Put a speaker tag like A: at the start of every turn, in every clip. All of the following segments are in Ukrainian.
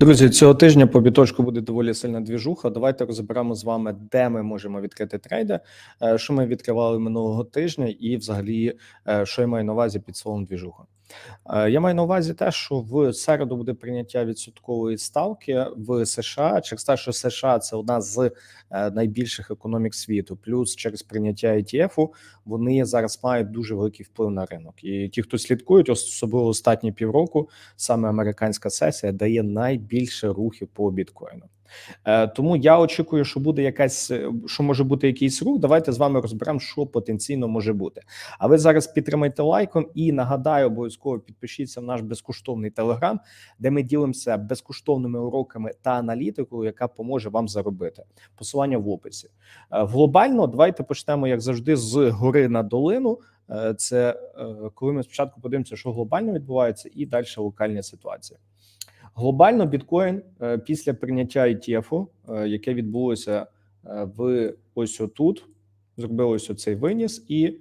A: Друзі, цього тижня по біточку буде доволі сильна двіжуха. Давайте розберемо з вами, де ми можемо відкрити трейди, е, що ми відкривали минулого тижня, і взагалі, е, що я маю на увазі під словом двіжуха. Е, Я маю на увазі те, що в середу буде прийняття відсоткової ставки в США через те, що США це одна з е, найбільших економік світу, плюс через прийняття ETF вони зараз мають дуже великий вплив на ринок. І ті, хто слідкують, особливо останні півроку, саме американська сесія дає найбільше рухів по біткоїну. Е, Тому я очікую, що буде якась, е, що може бути якийсь рух. Давайте з вами розберемо, що потенційно може бути. А ви зараз підтримайте лайком і нагадаю, обов'язково підпишіться в наш безкоштовний телеграм, де ми ділимося безкоштовними уроками та аналітикою, яка поможе вам заробити. Посилання в описі. Е, Глобально, давайте почнемо, як завжди, з гори на долину. Це коли ми спочатку подивимося, що глобально відбувається, і далі локальні ситуації. Глобально біткоін е, після прийняття ETF, е, яке відбулося е, в ось отут, зробили ось оцей виніс і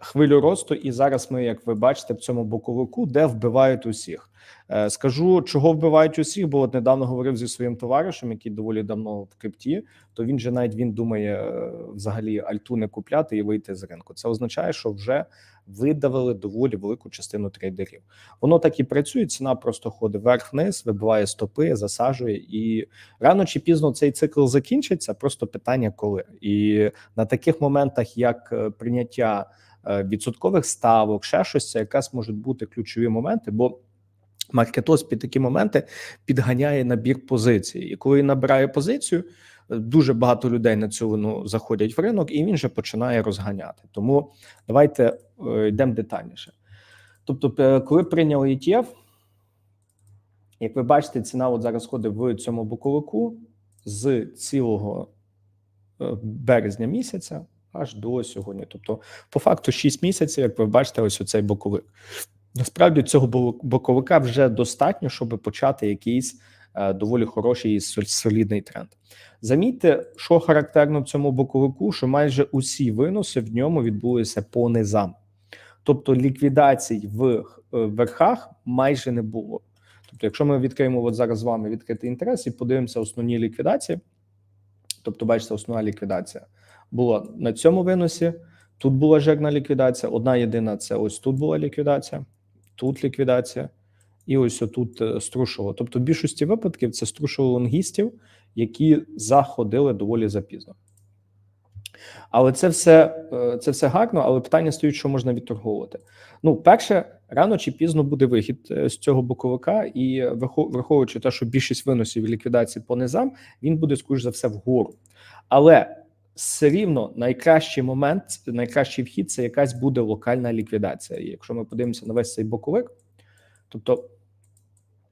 A: хвилю росту. І зараз ми, як ви бачите, в цьому боковику, де вбивають усіх. Е, Скажу, чого вбивають усіх, бо от недавно говорив зі своїм товаришем, який доволі давно в крипті, то він же навіть він думає е, взагалі альту не купляти і вийти з ринку. Це означає, що вже видавили доволі велику частину трейдерів. Воно так і працює. Ціна просто ходить вверх-вниз, вибиває стопи, засаджує, і рано чи пізно цей цикл закінчиться. Просто питання, коли і на таких моментах, як е, прийняття відсоткових ставок, ще щось, це якраз можуть бути ключові моменти, бо. Маркетос під такі моменти підганяє набір позицій, і коли набирає позицію, дуже багато людей на цю ну, заходять в ринок, і він вже починає розганяти. Тому давайте е, йдемо детальніше. Тобто, е, коли прийняли ETF, як ви бачите, ціна от зараз ходить в цьому боковику з цілого е, березня місяця аж до сьогодні. Тобто, по факту, 6 місяців, як ви бачите, ось оцей боковик. Насправді цього бо- боковика вже достатньо, щоб почати якийсь е, доволі хороший і солідний тренд. Замітьте, що характерно в цьому боковику, що майже усі виноси в ньому відбулися по низам. Тобто ліквідацій в е, верхах майже не було. Тобто, якщо ми відкриємо от зараз з вами відкритий інтерес і подивимося основні ліквідації, тобто, бачите, основна ліквідація була на цьому виносі. Тут була жирна ліквідація. Одна єдина це ось тут була ліквідація, тут ліквідація, і ось отут е, струшило. Тобто, в більшості випадків це струшило лонгістів, які заходили доволі запізно. Але це все е, це все гарно, але питання стоїть, що можна відторговувати. Ну, перше, рано чи пізно буде вихід е, з цього боковика, і враховуючи те, що більшість виносів ліквідації по низам, він буде скоріш за все вгору. Але все рівно найкращий момент, найкращий вхід це якась буде локальна ліквідація. І якщо ми подивимося на весь цей боковик, тобто,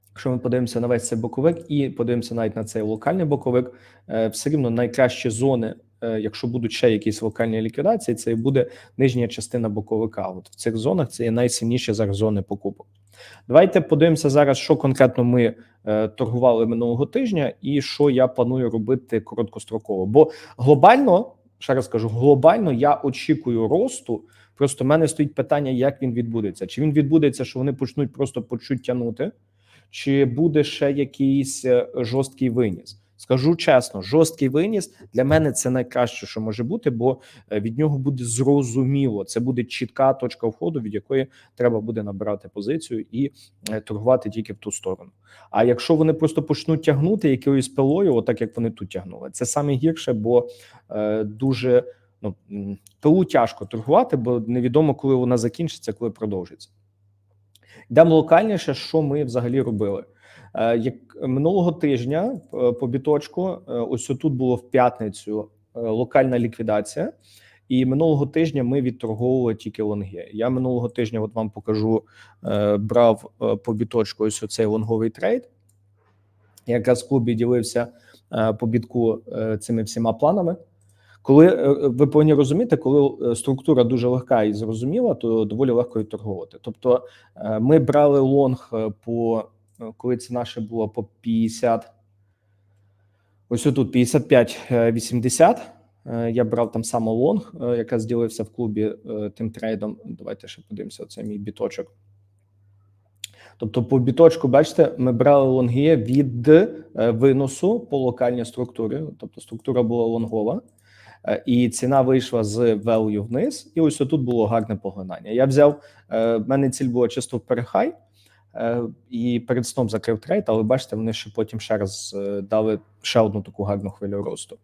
A: якщо ми подивимося на весь цей боковик і подивимося навіть на цей локальний боковик, е, все рівно найкращі зони, е, якщо будуть ще якісь локальні ліквідації, це буде нижня частина боковика. От в цих зонах це є найсильніші зараз зони покупок. Давайте подивимося зараз, що конкретно ми е, торгували минулого тижня, і що я планую робити короткостроково. Бо глобально, ще раз кажу, глобально я очікую росту. Просто в мене стоїть питання, як він відбудеться. Чи він відбудеться, що вони почнуть просто почуть тягнути, чи буде ще якийсь е, жорсткий виніс? Скажу чесно, жорсткий виніс для мене це найкраще, що може бути, бо е, від нього буде зрозуміло. Це буде чітка точка входу, від якої треба буде набирати позицію і е, торгувати тільки в ту сторону. А якщо вони просто почнуть тягнути якоюсь пилою, отак як вони тут тягнули, це саме гірше, бо е, дуже ну пилу тяжко торгувати, бо невідомо, коли вона закінчиться, коли продовжиться. Йдемо локальніше, що ми взагалі робили. Е, Як минулого тижня е, по біточку, е, ось тут було в п'ятницю локальна ліквідація, і минулого тижня ми відторговували тільки лонги. Я минулого тижня, от вам покажу, брав по біточку ось оцей лонговий трейд. Якраз в клубі ділився по бітку цими всіма планами. Коли ви повинні розуміти, коли структура дуже легка і зрозуміла, то доволі легко відторговувати. Тобто, е, ми брали лонг по коли ціна ще була по 50, ось тут 55,80. Е, Я брав там саме лонг, е, якраз ділився в клубі е, тим трейдом. Давайте ще подивимося. Це мій біточок. Тобто, по біточку, бачите, ми брали лонги від е, виносу по локальній структурі, тобто структура була лонгова, е, і ціна вийшла з value вниз, і ось тут було гарне поглинання. Я взяв, е, в мене ціль була чисто в перехай, е, і перед сном закрив трейд, але бачите, вони ще потім ще раз е, дали ще одну таку гарну хвилю росту.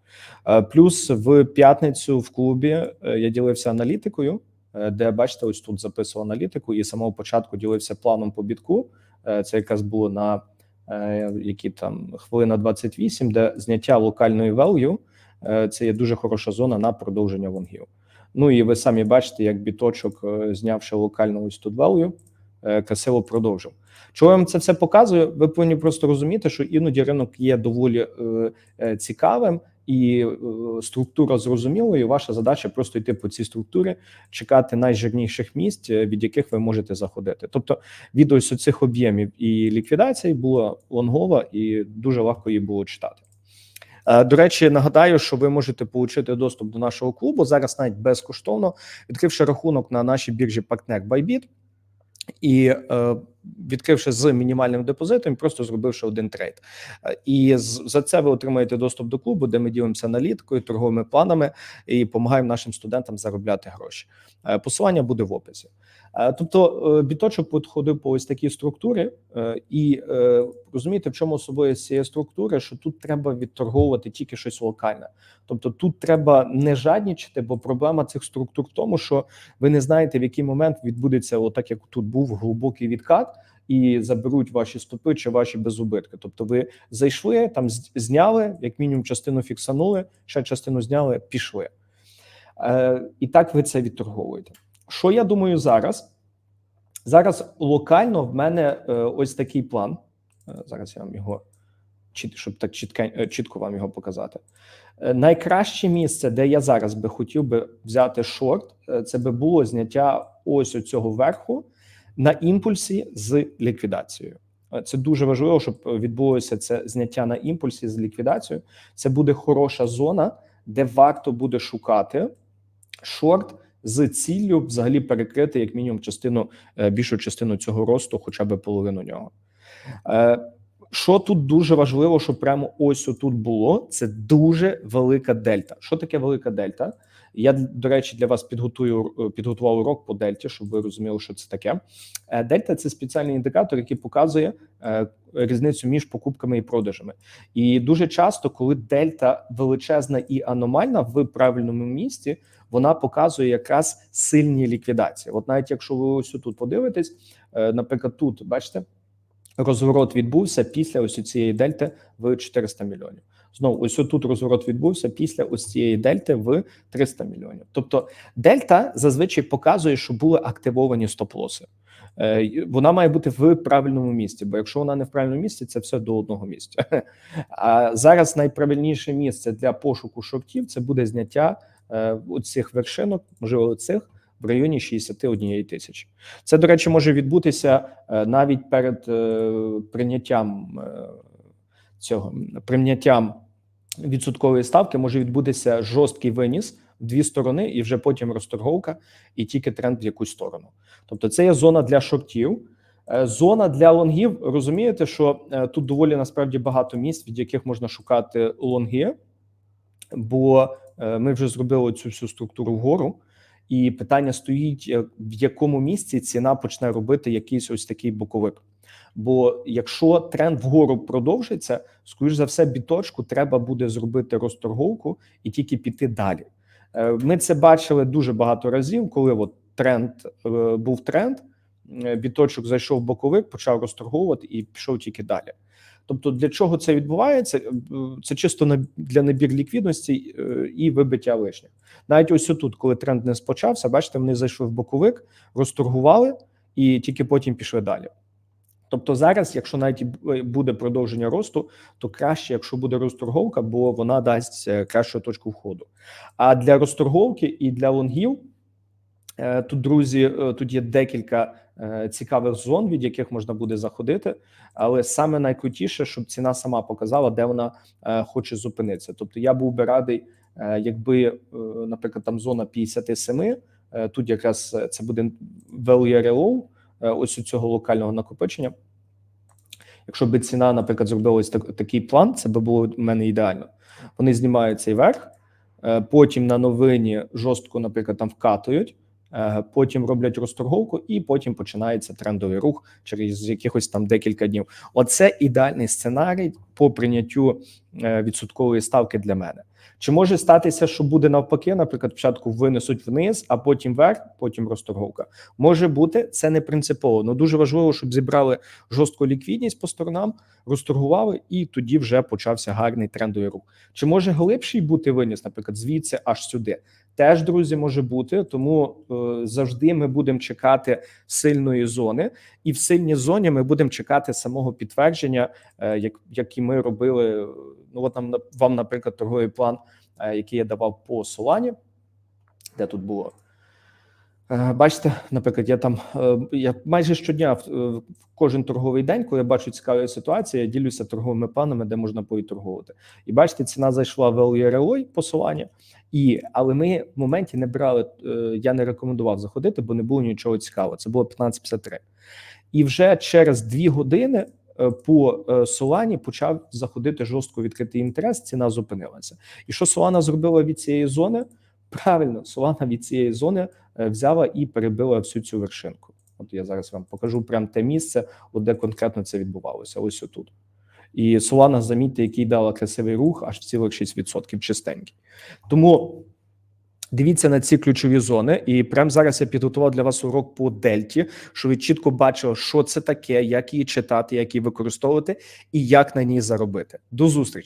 A: Е, Плюс в п'ятницю в клубі е, я ділився аналітикою, е, де бачите, ось тут записував аналітику, і з самого початку ділився планом по бітку. Е, Це якраз було на е, які там хвилина 28, де зняття локальної value е, це є дуже хороша зона на продовження лонгів. Ну і ви самі бачите, як біточок, е, знявши локальну ось тут value, е, красиво продовжив. Чого я вам це все показую? Ви повинні просто розуміти, що іноді ринок є доволі е, е, цікавим і е, структура зрозумілою. Ваша задача просто йти по цій структурі, чекати найжирніших місць, е, від яких ви можете заходити. Тобто, від ось цих об'ємів і ліквідацій була лонгова, і дуже легко її було читати. Е, До речі, нагадаю, що ви можете отримати доступ до нашого клубу зараз, навіть безкоштовно, відкривши рахунок на нашій біржі партнер Bybit і е, відкривши з мінімальним депозитом, просто зробивши один трейд. І за це ви отримаєте доступ до клубу, де ми ділимося аналіткою, торговими планами і допомагаємо нашим студентам заробляти гроші. Е, Посилання буде в описі. Е, Тобто е, біточок підходив по ось такій структурі, е, і розумієте, в чому особливість цієї структури, що тут треба відторговувати тільки щось локальне. Тобто тут треба не жаднічити, бо проблема цих структур в тому, що ви не знаєте, в який момент відбудеться, отак як тут був глибокий відкат, і заберуть ваші стопи чи ваші безубитки. Тобто, ви зайшли там, зняли, як мінімум, частину фіксанули, ще частину зняли, пішли. Е, і так ви це відторговуєте. Що я думаю зараз? Зараз локально в мене е, ось такий план. Е, зараз я вам його щоб так чітке, е, чітко вам його показати. Найкраще місце, де я зараз би хотів би взяти шорт, це би було зняття ось цього верху на імпульсі з ліквідацією. Це дуже важливо, щоб відбулося це зняття на імпульсі з ліквідацією. Це буде хороша зона, де варто буде шукати шорт з ціллю взагалі перекрити як мінімум частину е, більшу частину цього росту, хоча б половину нього. Е, Що тут дуже важливо, що прямо ось тут було, це дуже велика дельта. Що таке велика дельта? Я до речі для вас підготую е, підготував урок по дельті, щоб ви розуміли, що це таке. Е, Дельта це спеціальний індикатор, який показує е, різницю між покупками і продажами. І дуже часто, коли дельта величезна і аномальна в правильному місці, вона показує якраз сильні ліквідації. От навіть якщо ви ось тут подивитесь, наприклад, тут бачите, розворот відбувся після ось цієї дельти в 400 мільйонів. Знову ось тут розворот відбувся після ось цієї дельти в 300 мільйонів. Тобто дельта зазвичай показує, що були активовані стоп-лоси. Е, Вона має бути в правильному місці, бо якщо вона не в правильному місці, це все до одного місця. А зараз найправильніше місце для пошуку шортів це буде зняття е, цих вершинок, можливо, цих в районі 61 тисячі. Це, до речі, може відбутися е, навіть перед прийняттям цього прийняттям відсоткової ставки може відбутися жорсткий виніс в дві сторони, і вже потім розторговка, і тільки тренд в якусь сторону. Тобто, це є зона для шортів. Е, Зона для лонгів. Розумієте, що е, тут доволі насправді багато місць, від яких можна шукати лонги, бо е, ми вже зробили цю всю структуру вгору. І питання стоїть, в якому місці ціна почне робити якийсь ось такий боковик. Бо якщо тренд вгору продовжиться, скоріш за все, біточку треба буде зробити розторговку і тільки піти далі. Е, Ми це бачили дуже багато разів, коли от тренд е, був тренд, е, біточок зайшов боковик, почав розторговувати і пішов тільки далі. Тобто, для чого це відбувається? Це чисто для набір ліквідності і вибиття лишніх. Навіть ось тут, коли тренд не спочався, бачите, вони зайшли в боковик, розторгували і тільки потім пішли далі. Тобто зараз, якщо навіть буде продовження росту, то краще, якщо буде розторговка, бо вона дасть е, кращу точку входу. А для розторговки і для лонгів е, тут, друзі, е, тут є декілька е, цікавих зон, від яких можна буде заходити. Але саме найкрутіше, щоб ціна сама показала, де вона е, хоче зупинитися. Тобто, я був би радий, е, якби, е, наприклад, там зона 57, е, тут якраз е, це буде value е, ось у цього локального накопичення. Якщо б ціна, наприклад, зробила так, такий план, це би було в мене ідеально. Вони знімають цей верх, е, потім на новині жорстко, наприклад, там вкатують, е, потім роблять розторговку, і потім починається трендовий рух через якихось там декілька днів. Оце ідеальний сценарій по прийняттю е, відсоткової ставки для мене. Чи може статися, що буде навпаки, наприклад, спочатку винесуть вниз, а потім вверх, потім розторговка. Може бути, це не принципово. Ну дуже важливо, щоб зібрали жорстку ліквідність по сторонам, розторгували, і тоді вже почався гарний трендовий рух. Чи може глибший бути виніс, наприклад, звідси аж сюди? Теж друзі може бути, тому е, завжди ми будемо чекати сильної зони, і в сильній зоні ми будемо чекати самого підтвердження, е, як, як і ми робили. е, Ну от нам вам, наприклад, торговий план, який я давав по Солані, де тут було. Бачите, наприклад, я там я майже щодня в кожен торговий день, коли я бачу цікаві ситуації, я ділюся торговими планами, де можна поіторгувати. І бачите, ціна зайшла в LRLOI посилання, і але ми в моменті не брали. е, Я не рекомендував заходити, бо не було нічого цікавого. Це було 15.53. І вже через дві години е, по е, Солані почав заходити жорстко відкритий інтерес. Ціна зупинилася. І що Солана зробила від цієї зони? Правильно, Солана від цієї зони взяла і перебила всю цю вершинку. От я зараз вам покажу прямо те місце, де конкретно це відбувалося. Ось отут. І Солана, замітьте, який дала красивий рух, аж цілих 6% чистенький. Тому дивіться на ці ключові зони. І прямо зараз я підготував для вас урок по дельті, щоб ви чітко бачили, що це таке, як її читати, як її використовувати і як на ній заробити. До зустрічі!